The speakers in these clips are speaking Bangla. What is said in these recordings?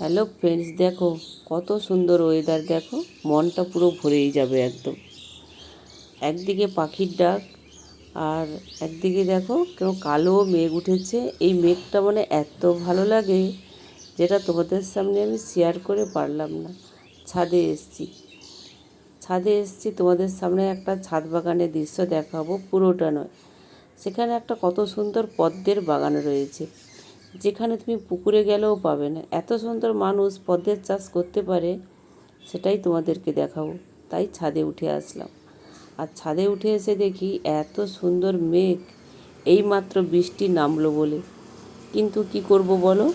হ্যালো ফ্রেন্ডস দেখো, কত সুন্দর ওয়েদার দেখো, মনটা পুরো ভরেই যাবে একদম। একদিকে পাখির ডাক, আর একদিকে দেখো কেউ কালো মেঘ উঠেছে। এই মেঘটা মানে এত ভালো লাগে যেটা তোমাদের সামনে আমি শেয়ার করে পারলাম না। ছাদে এসছি। ছাদে এসছি, তোমাদের সামনে একটা ছাদ বাগানের দৃশ্য দেখাবো, পুরোটা নয়। সেখানে একটা কত সুন্দর পদ্মের বাগান রয়েছে। যেখানে তুমি পুকুরে গেলেও পাবে না। এত সুন্দর মানুষ পদ্মের চাষ করতে পারে, সেটাই তোমাদেরকে দেখাবো। তাই ছাদে উঠে আসলাম। আর ছাদে উঠে এসে দেখি এত সুন্দর মেঘ, এইমাত্র বৃষ্টি নামলো বলে। কিন্তু কি করব বলো?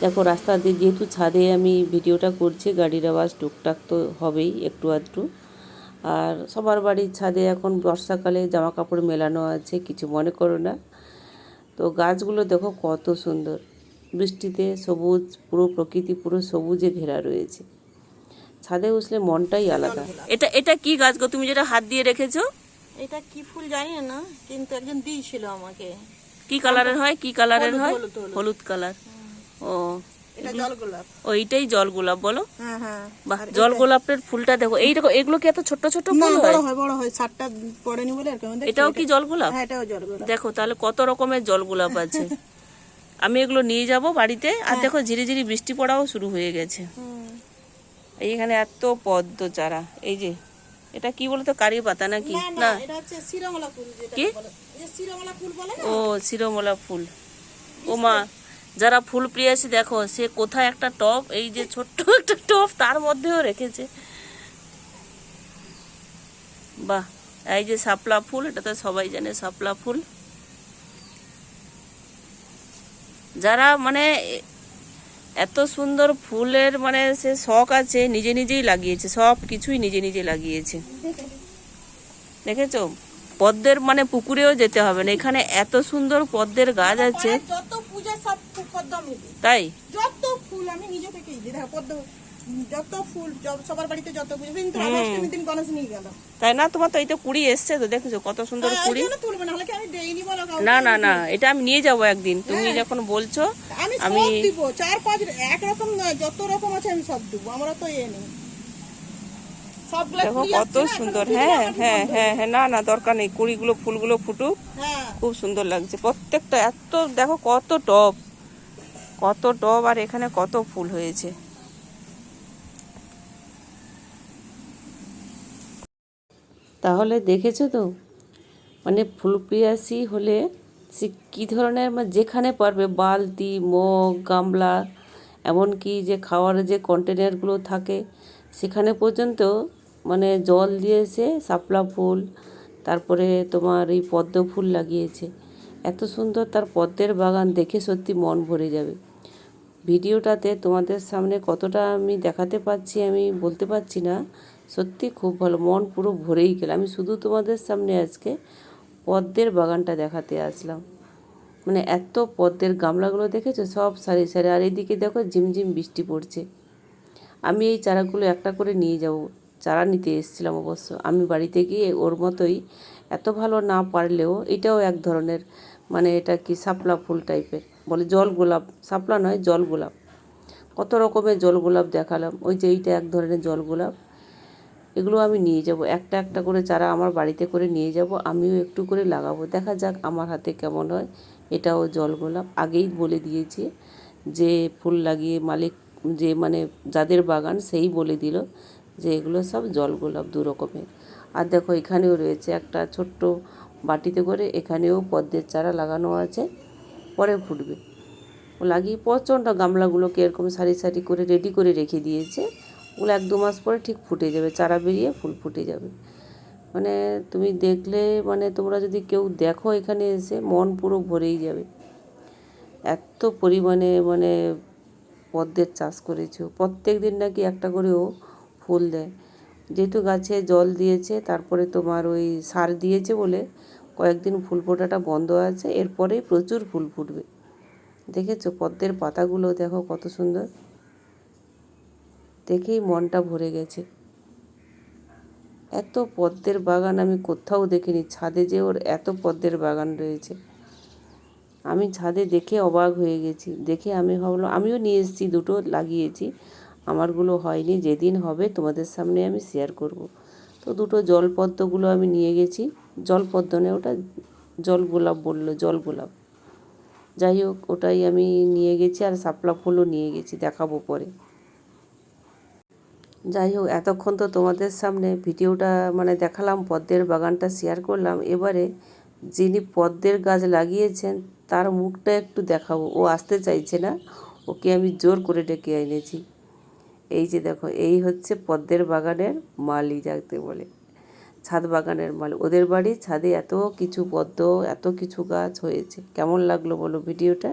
দেখো, রাস্তা দিয়ে যেহেতু ছাদে আমি ভিডিওটা করছি, গাড়ির আওয়াজ টুকটাক তো হবেই একটু আধটু। আর সবার বাড়ির ছাদে এখন বর্ষাকালে জামা কাপড় মেলানো আছে, কিছু মনে করো না। তো গাছগুলো দেখো কত সুন্দর। বৃষ্টিতে সবুজ পুরো প্রকৃতি পুরো সবুজে ঘেরা রয়েছে। ছাদে উঠলে মনটাই আলাদা। এটা এটা কি গাছ গো? তুমি যেটা হাত দিয়ে রেখেছো? এটা কি ফুল জানি না কিন্তু একজন দিয়েছিল আমাকে। কি কালারের হয়? কি কালারের হয়? হলুদ, কালার। ও ওইটাই জল গোলাপ বলো। হ্যাঁ হ্যাঁ। বাহ জল গোলাপের ফুলটা দেখো। এই দেখো এগুলো কি এত ছোট ছোট ফুল হয়? বড় হয় সাতটা পড়েনি বলে এটাও কি জল গোলাপ হ্যাঁ এটাও জল গোলাপ দেখো তাহলে কত রকমের জল গোলাপ আছে। আমি এগুলো নিয়ে যাব বাড়িতে। আর দেখো ঝিরি ঝিরি বৃষ্টি পড়াও শুরু হয়ে গেছে। এইখানে এত পদ্ম চারা। এই যে এটা কি বলতো কারি পাতা নাকি? না না শিরমলা ফুল কি? ও শিরোমলা ফুল। ও মা যারা ফুল প্রিয়াসী দেখো, সে কোথায় একটা টব এই যে ছোট্ট একটা টব তার মধ্যেও রেখেছে। বাহ, এই যে শাপলা ফুল এটা তো সবাই জানে শাপলা ফুল। যারা মানে এত সুন্দর ফুলের মানে সে শখ আছে, নিজে নিজেই লাগিয়েছে, সব কিছুই নিজে নিজে লাগিয়েছে। দেখেছ? পদ্মের মানে পুকুরেও যেতে হবে না, এখানে এত সুন্দর পদ্মের গাছ আছে। তাই? যত ফুল আমি নিজে থেকেই দিই। দেখো পদ্ম যত ফুল সবার বাড়িতে যত পুজো কিন্তু অষ্টমী দিন গণেশ নিয়ে গেলাম তাই না? তোমার তো এই তো কুড়ি এসছে তো দেখেছ কত সুন্দর হ্যাঁ, কুড়ি? না? না না এটা আমি নিয়ে যাব একদিন। তুমি যখন বলছো আমি চার পাঁচ এক রকম নয় যত রকম আছে আমি সব দিব আমরা তো এ নেই। দেখো কত সুন্দর। হ্যাঁ হ্যাঁ হ্যাঁ হ্যাঁ না না দরকার নেই কুড়িগুলো ফুলগুলো ফুটুক। হ্যাঁ। খুব সুন্দর লাগছে প্রত্যেকটা এত দেখো কত টব কত টব আর এখানে কত ফুল হয়েছে। তাহলে দেখেছ তো? মানে ফুল পিয়াসি হলে সে কী ধরনের মানে যেখানে পারবে, বালতি, মগ, গামলা, এমনকি যে খাওয়ার যে কন্টেনারগুলো থাকে, সেখানে পর্যন্ত মানে জল দিয়েছে শাপলা ফুল, তারপরে তোমার এই পদ্ম ফুল লাগিয়েছে। এত সুন্দর তার পদ্মের বাগান দেখে সত্যি মন ভরে যাবে। ভিডিওটাতে তোমাদের সামনে কতটা আমি দেখাতে পাচ্ছি আমি বলতে পারছি না। সত্যি খুব ভালো, মন পুরো ভরেই গেল। আমি শুধু তোমাদের সামনে আজকে পদ্মের বাগানটা দেখাতে আসলাম। মানে এত পদ্মের গামলাগুলো দেখেছ? সব সারি সারি। আর এদিকে দেখো ঝিমঝিম বৃষ্টি পড়ছে। আমি এই চারাগুলো একটা করে নিয়ে যাব। চারা নিতে এসেছিলাম অবশ্য। আমি বাড়িতে গিয়ে ওর মতোই এত ভালো না পারলেও এটাও এক ধরনের মানে এটা কি সাপলা ফুল টাইপের বলে জল গোলাপ, শাপলা নয়, জল গোলাপ। কত রকমের জল গোলাপ দেখালাম। ওই যে এইটা এক ধরনের জল গোলাপ। এগুলো আমি নিয়ে যাব। একটা একটা করে চারা আমার বাড়িতে করে নিয়ে যাব। আমিও একটু করে লাগাবো। দেখা যাক আমার হাতে কেমন হয়। এটাও জল গোলাপ। আগেই বলে দিয়েছি যে ফুল লাগিয়ে মালিক যে মানে যাদের বাগান সেই বলে দিল যে এগুলো সব জল গোলাপ দু রকমের। আর দেখো এখানেও রয়েছে একটা ছোট্ট বাটিতে করে এখানেও পদ্মের চারা লাগানো আছে। পরে ফুটবে। ও লাগিয়ে প্রচণ্ড গামলাগুলোকে এরকম সারি সারি করে রেডি করে রেখে দিয়েছে। ওগুলো এক দু মাস পরে ঠিক ফুটে যাবে, চারা বেরিয়ে ফুল ফুটে যাবে। মানে তুমি দেখলে মানে তোমরা যদি কেউ দেখো এখানে এসে, মন পুরো ভরেই যাবে। এত পরিমাণে মানে পদ্মের চাষ করেছ প্রত্যেক দিন নাকি একটা করেও ফুল দেয়। যেহেতু গাছে জল দিয়েছে, তারপরে তোমার ওই সার দিয়েছে বলে কয়েকদিন ফুল ফোটাটা বন্ধ আছে, এরপরেই প্রচুর ফুল ফুটবে। দেখেছ পদ্মের পাতাগুলো, দেখো কত সুন্দর। দেখেই মনটা ভরে গেছে। এত পদ্মের বাগান আমি কোথাও দেখিনি, ছাদে যে ওর এত পদ্মের বাগান রয়েছে। আমি ছাদে দেখে অবাক হয়ে গেছি। দেখে আমি ভাবলাম, আমিও নিয়ে এসেছি, দুটো লাগিয়েছি। আমারগুলো হয়নি, যেদিন হবে তোমাদের সামনে আমি শেয়ার করব। তো দুটো জলপদ্মগুলো আমি নিয়ে গেছি। জলপদ্ম নেই, ওটা জল গোলাপ বলল জল গোলাপ যাই হোক, ওটাই আমি নিয়ে গেছি আর সাপলা ফুলও নিয়ে গেছি, দেখাবো পরে। যাই হোক, এতক্ষণ তো তোমাদের সামনে ভিডিওটা মানে দেখালাম, পদ্মের বাগানটা শেয়ার করলাম। এবারে যিনি পদ্মের গাছ লাগিয়েছেন, তার মুখটা একটু দেখাবো। ও আসতে চাইছে না, ওকে আমি জোর করে ডেকে এনেছি। এই যে দেখো, এই হচ্ছে পদ্মের বাগানের মালি যাতে বলে। ছাদ বাগানের মাল, ওদের বাড়ি ছাদে এত কিছু পদ্ম, এত কিছু গাছ হয়েছে। কেমন লাগল বলো ভিডিওটা?